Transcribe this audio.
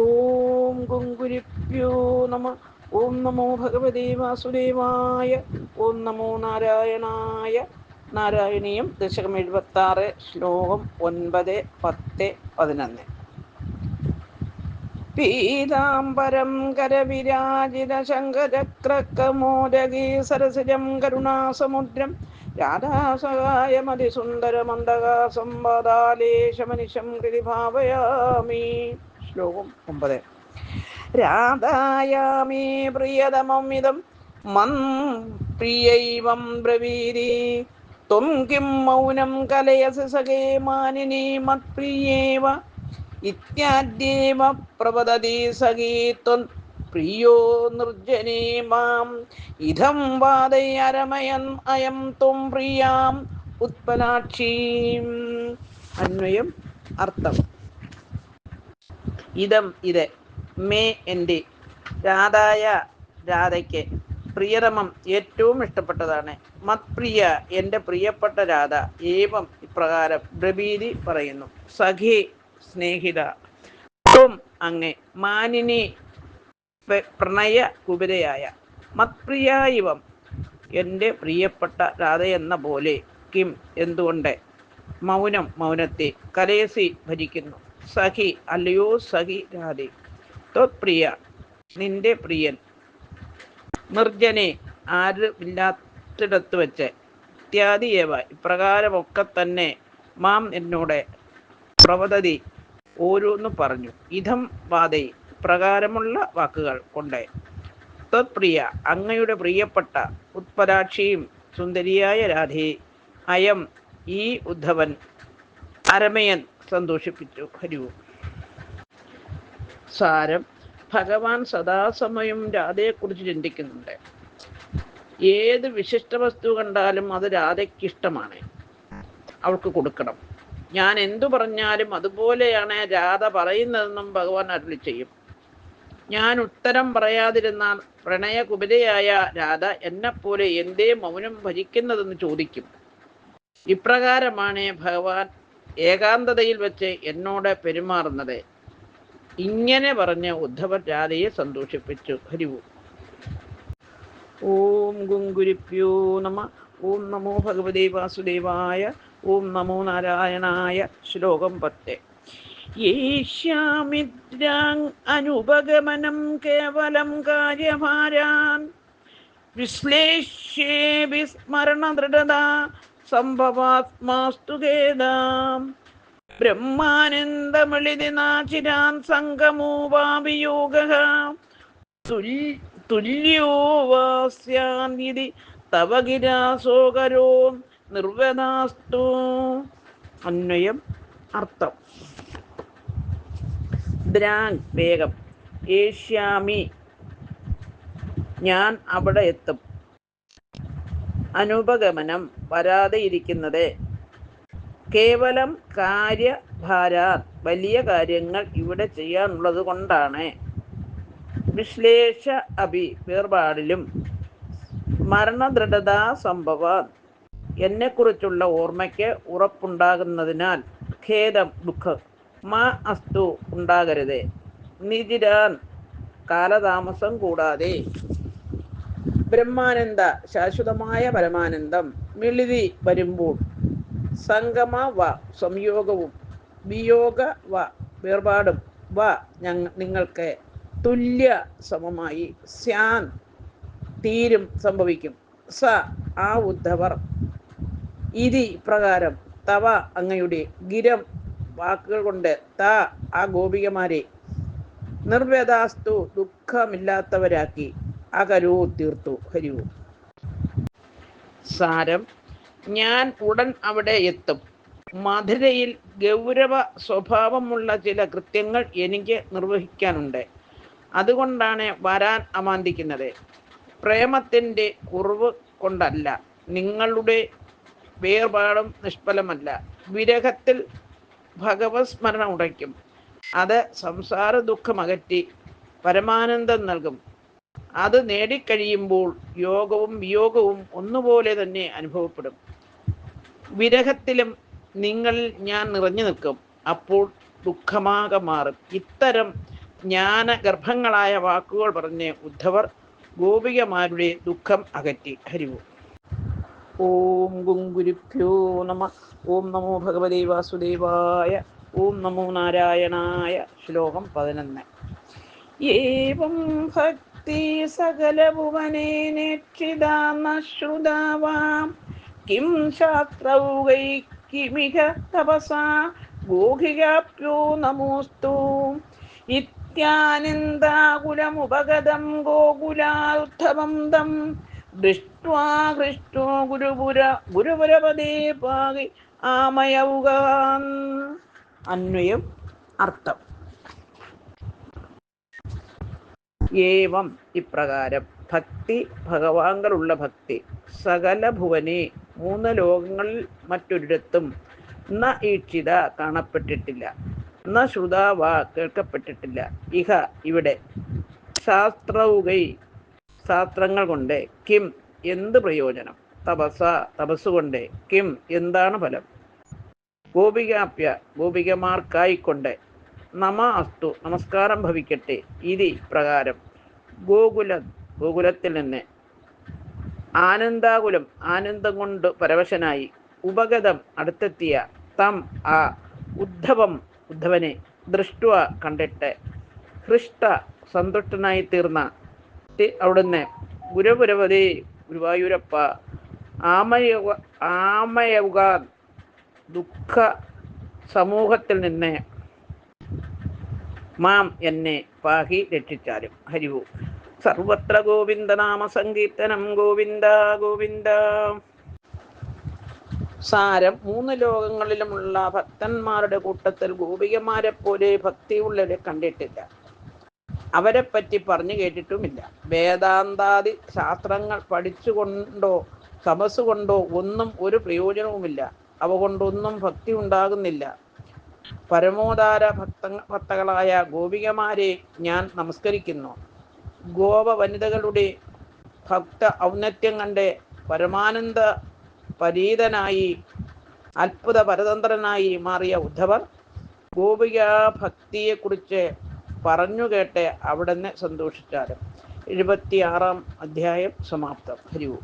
ഓം ഗുങ്കുരിപ്യോ നമ ഓം നമോ ഭഗവതേ വാസുദേവായ ഓം നമോ നാരായണായ. നാരായണീയം ദശകം എഴുപത്തി ആറ് ശ്ലോകം ഒൻപത് പത്ത് പതിനൊന്ന്. പീതാംബരം കരവിരാജിത ശങ്കരക്രക്കമോരകീ സരസജം കരുണാസമുദ്രം രാധാസഹായ മതിസുന്ദരമന്ദകാസം വദാലേശമനിശം കൃതി ഭാവയാമി ശ്ലോകം ഒമ്പത്. രാധായാമേ പ്രിയതമം ഇതം മൻ പ്രിയൈവം ബ്രവീരി ത്വം കിം മൗനം കലയസി സഖേ മാനിനി മത്പ്രിയേവ. ഇത്യാദ്യേവ പ്രവദതി സഖീ ത്വം പ്രിയോ നിർജനേ മാം. ഇതം വാദയരമയൻ അയം ത്വം പ്രിയാം ഉത്പലാക്ഷീം. അന്വയം അർത്ഥം. ഇതം ഇത്. മേ എന്റെ രാധായ രാധയ്ക്ക് പ്രിയതമം ഏറ്റവും ഇഷ്ടപ്പെട്ടതാണ്. മത്പ്രിയ എന്റെ പ്രിയപ്പെട്ട രാധ. ഏവം ഇപ്രകാരം ബ്രബീതി പറയുന്നു. സഖി സ്നേഹിത. ത്വം അങ്ങേ മാനിനി പ്രണയ കുബിരയായ. മത്പ്രിയ ഇവം എന്റെ പ്രിയപ്പെട്ട രാധ എന്ന പോലെ കിം എന്തുകൊണ്ട്? മൗനം മൗനത്തെ കലേസി ഭരിക്കുന്നു. സഖി അല്ലയോ സഖി രാധേ. ത്വപ്രിയ നിന്റെ പ്രിയൻ. നിർജനെ ആരുമില്ലാത്തിടത്ത് വെച്ച്. ഇത്യാദിയേവ ഇപ്രകാരമൊക്കെ തന്നെ മാം എന്നോട് പ്രവതതി ഓരോന്ന് പറഞ്ഞു. ഇതം വാദൈ പ്രകാരമുള്ള വാക്കുകൾ കൊണ്ട്. ത്വപ്രിയ അങ്ങയുടെ പ്രിയപ്പെട്ട ഉത്പരാക്ഷിയും സുന്ദരിയായ രാധേ അയം ഈ ഉദ്ധവൻ അരമയൻ സന്തോഷിപ്പിച്ചു. ഹരിവും സാരം. ഭഗവാൻ സദാസമയം രാധയെക്കുറിച്ച് ചിന്തിക്കുന്നുണ്ട്. ഏത് വിശിഷ്ട വസ്തു കണ്ടാലും അത് രാധയ്ക്ക് ഇഷ്ടമാണ് അവൾക്ക് കൊടുക്കണം. ഞാൻ എന്തു പറഞ്ഞാലും അതുപോലെയാണ് രാധ പറയുന്നതെന്നും ഭഗവാൻ അരുളി ചെയ്യും. ഞാൻ ഉത്തരം പറയാതിരുന്നാൽ പ്രണയ കുബിരയായ രാധ എന്നെപ്പോലെ എന്തേ മൗനം ഭരിക്കുന്നതെന്ന് ചോദിക്കും. ഇപ്രകാരമാണ് ഭഗവാൻ ഏകാന്തതയിൽ വെച്ച് എന്നോട് പെരുമാറുന്നത്. ഇങ്ങനെ പറഞ്ഞ് ഉദ്ധവൻ രാധയെ സന്തോഷിപ്പിച്ചു. ഹരിവു ഓം. ഗുങ്കുരിപ്യോ നമ. ഓം നമോ ഭഗവതി വാസുദേവായ. ഓം നമോ നാരായണായ. ശ്ലോകം പത്ത്. അനുപഗമനം കേവലം കാര്യഭാരാൻ വിശ്ലേഷ്യേ വിസ്മരണദൃഢത. സംഭവാത്മാസ്തു ഖേദാം ബ്രഹ്മാനന്ദമിളിതി നാചിരാൻ സംഗമോവാവിയോഗ തുല്യോ വാസ്യാനിതി തവ ഗിരാസോകരോ നിർവദാസ്തു അന്വയം അർത്ഥം. ദ്രാങ് വേഗം. ഏഷ്യാമി. ഞാൻ അവിടെ എത്തും. അനുപഗമനം വരാതെ ഇരിക്കുന്നത് കേവലം കാര്യഭാരാ വലിയ കാര്യങ്ങൾ ഇവിടെ ചെയ്യാനുള്ളത് കൊണ്ടാണ്. വിശ്ലേഷ അഭി വേർപാടിലും മരണദൃഢതാ സംഭവ എന്നെക്കുറിച്ചുള്ള ഓർമ്മയ്ക്ക് ഉറപ്പുണ്ടാകുന്നതിനാൽ ഖേദം ദുഃഖം മാ അസ്തു ഉണ്ടാകരുത്. നിജിരാൻ കാലതാമസം കൂടാതെ ബ്രഹ്മാനന്ദ ശാശ്വതമായ പരമാനന്ദം മിളിതി വരുമ്പോൾ സംഗമ വ സംയോഗവും വിയോഗ വ വേർപാടും വ ഞങ്ങ നിങ്ങൾക്ക് തുല്യ സമമായി സ്യാൻ തീരും സംഭവിക്കും. സ ആ ഉദ്ധവർ ഇതി പ്രകാരം തവ അങ്ങയുടെ ഗിരം വാക്കുകൾ കൊണ്ട് ത ആ ഗോപികമാരെ നിർവേദാസ്തു ദുഃഖമില്ലാത്തവരാക്കി അകരൂ തീർത്തു ഹരിവു സാരം ഞാൻ ഉടൻ അവിടെ എത്തും. മധുരയിൽ ഗൗരവ സ്വഭാവമുള്ള ചില കൃത്യങ്ങൾ എനിക്ക് നിർവഹിക്കാനുണ്ട്. അതുകൊണ്ടാണ് വരാൻ അമാന്തിക്കുന്നത്. പ്രേമത്തിന്റെ കുറവ് കൊണ്ടല്ല. നിങ്ങളുടെ വേർപാടും നിഷ്ഫലമല്ല. വിരഹത്തിൽ ഭഗവത് സ്മരണ ഉടയ്ക്കും അത് സംസാര ദുഃഖമകറ്റി പരമാനന്ദം നൽകും. അത് നേടിക്കഴിയുമ്പോൾ യോഗവും വിയോഗവും ഒന്നുപോലെ തന്നെ അനുഭവപ്പെടും. വിരഹത്തിലും നിങ്ങളിൽ ഞാൻ നിറഞ്ഞു നിൽക്കും. അപ്പോൾ ദുഃഖമാകെ മാറും. ഇത്തരം ജ്ഞാന ഗർഭങ്ങളായ വാക്കുകൾ പറഞ്ഞ് ഉദ്ധവർ ഗോപികമാരുടെ ദുഃഖം അകറ്റി. ഹരിവു ഓം. ഗുങ്കുരുഭ്യോ നമ. ഓം നമോ ഭഗവതി വാസുദേവായ. ഓം നമോ നാരായണായ. ശ്ലോകം പതിനൊന്ന്. ഏവം ഭക്തി സകലഭുവനേനേക്ഷിതാശ്രുതാവാം കിം ശാസ്ത്രൗകൈ കിമിഹ തപസാ. ഗോഹികാപ്യോ നമോസ്തു. ഇത്യാനന്ദാകുലമുപഗതം ഗോകുലാത്ഥവം തം. ദൃഷ്ട്വാ ഹൃഷ്ടോ ഗുരുപുര ഗുരുപുരപദേ പാകി ആമയൗകാൻ അന്വയം അർത്ഥം. ഏവം ഇപ്രകാരം. ഭക്തി ഭഗവാങ്കലുള്ള ഭക്തി. സകല ഭുവനെ മൂന്ന് ലോകങ്ങളിൽ മറ്റൊരിടത്തും ന ഈക്ഷിത കാണപ്പെട്ടിട്ടില്ല. ന ശ്രുതാവ കേൾക്കപ്പെട്ടിട്ടില്ല. ഇഹ ഇവിടെ ശാസ്ത്രൗകൈ ശാസ്ത്രങ്ങൾ കൊണ്ട് കിം എന്ത് പ്രയോജനം? തപസ തപസ്സുകൊണ്ട് കിം എന്താണ് ഫലം? ഗോപികാപ്യ ഗോപികമാർക്കായിക്കൊണ്ട്. നമ അസ്തു നമസ്കാരം ഭവിക്കട്ടെ. ഇതി പ്രകാരം. ഗോകുല ഗോകുലത്തിൽ നിന്ന് ആനന്ദാകുലം ആനന്ദം കൊണ്ട് പരവശനായി ഉപഗതം അടുത്തെത്തിയ തം ആ ഉദ്ധവം ഉദ്ധവനെ ദൃഷ്ടുവ കണ്ടിട്ട് ഹൃഷ്ട സന്തുഷ്ടനായി തീർന്ന അവിടുന്ന് ഗുരുപുരവതി ഗുരുവായൂരപ്പ ആമയുക ആമയുക ദുഃഖ സമൂഹത്തിൽ നിന്ന് മാം എന്നെ പാഹി രക്ഷിച്ചാലും. ഹരിവു സർവത്ര ഗോവിന്ദ നാമ സങ്കീർത്തനം ഗോവിന്ദ ഗോവിന്ദ. സാരം മൂന്ന് ലോകങ്ങളിലുമുള്ള ഭക്തന്മാരുടെ കൂട്ടത്തിൽ ഗോപികമാരെ പോലെ ഭക്തിയുള്ളവരെ കണ്ടിട്ടില്ല. അവരെ പറ്റി പറഞ്ഞു കേട്ടിട്ടുമില്ല. വേദാന്താദി ശാസ്ത്രങ്ങൾ പഠിച്ചുകൊണ്ടോ തപസ് കൊണ്ടോ ഒന്നും ഒരു പ്രയോജനവുമില്ല. അവ കൊണ്ടൊന്നും ഭക്തി ഉണ്ടാകുന്നില്ല. പരമോദാര ഭക്ത ഭക്തകളായ ഗോപികമാരെ ഞാൻ നമസ്കരിക്കുന്നു. ഗോപ വനിതകളുടെ ഭക്ത ഔന്നത്യം കണ്ട് പരമാനന്ദ പരീതനായി അത്ഭുത പരതന്ത്രനായി മാറിയ ഉദ്ധവർ ഗോപിക ഭക്തിയെക്കുറിച്ച് പറഞ്ഞു കേട്ട് അവിടുന്ന് സന്തോഷിച്ചാലും. എഴുപത്തിയാറാം അധ്യായം സമാപ്തം. ഹരിവും